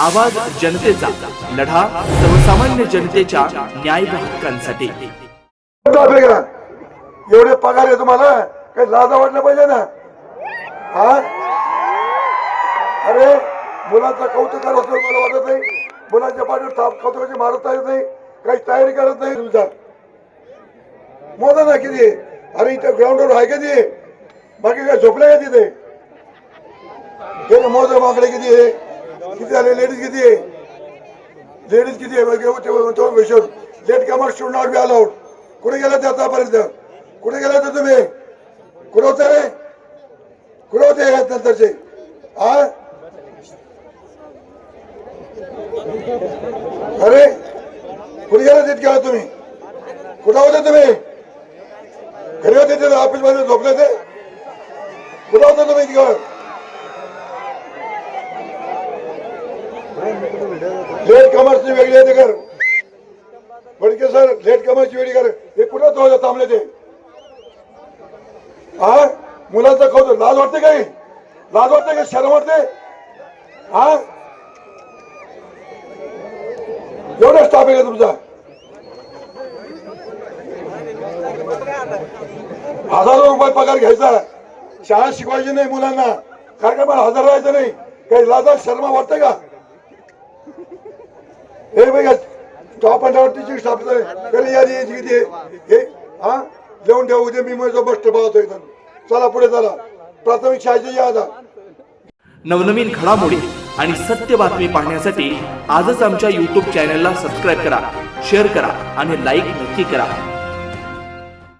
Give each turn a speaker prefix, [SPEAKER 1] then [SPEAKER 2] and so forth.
[SPEAKER 1] आवाज जनतेचा लढा सर्वसामान्य जनतेच्या न्याय हक्कांसाठी.
[SPEAKER 2] एवढे पगार आहे तुम्हाला काही लाजा वाटलं पाहिजे ना? हा? अरे मुलांचा कौतुक करत मला वाटत नाही. मुलांच्या पाठीवर थाप कौतुकाची मारता येत नाही. काही तयारी करत नाही तुमचा मोजा ना किती. अरे इथे ग्राउंडवर आहे किती? बाकी काय झोपले का तिथे? मोजा माकडे किती? आहे किती आले लेडीज किती आहे? लेडीज किती आहे? बघ विषय late comer should not be allowed कुठे गेला ते आतापर्यंत? कुठे गेला तर तुम्ही? कुठे होते रे? कुठे होते नंतरचे? हा अरे कुठे गेला तिथे गेला तुम्ही? कुठे होते तुम्ही? घरी होते ते ऑफिसमध्ये झोपले ते? कुठे होता तुम्ही तिकडं लेट कमर्सची वेगळी आहे ते कर बडके सर लेट कमर्सची वेगळी कर हे कुठं तो थांबले ते? हा मुलांचा खाऊ लाज वाटते काही लाज वाटते का? शरम वाटते? हा एवढा स्टाफ आहे का तुमचा? हजारो रुपये पगार घ्यायचा. शाळा शिकवायची नाही मुलांना. कार्यक्रमाला हजर राहायचं नाही. काही लाजा शर्मा वाटते का? हे बघा टॉप यादी यायची किती हे हा? लिहून ठेवू उद्या मी माझं बस पाहतोय चला पुढे चला. प्राथमिक शाळेची या आता
[SPEAKER 1] नवनवीन घडामोडी आणि सत्य बातमी पाहण्यासाठी आजच आमच्या यूट्यूब चॅनलला सबस्क्राईब करा शेअर करा आणि लाईक नक्की करा.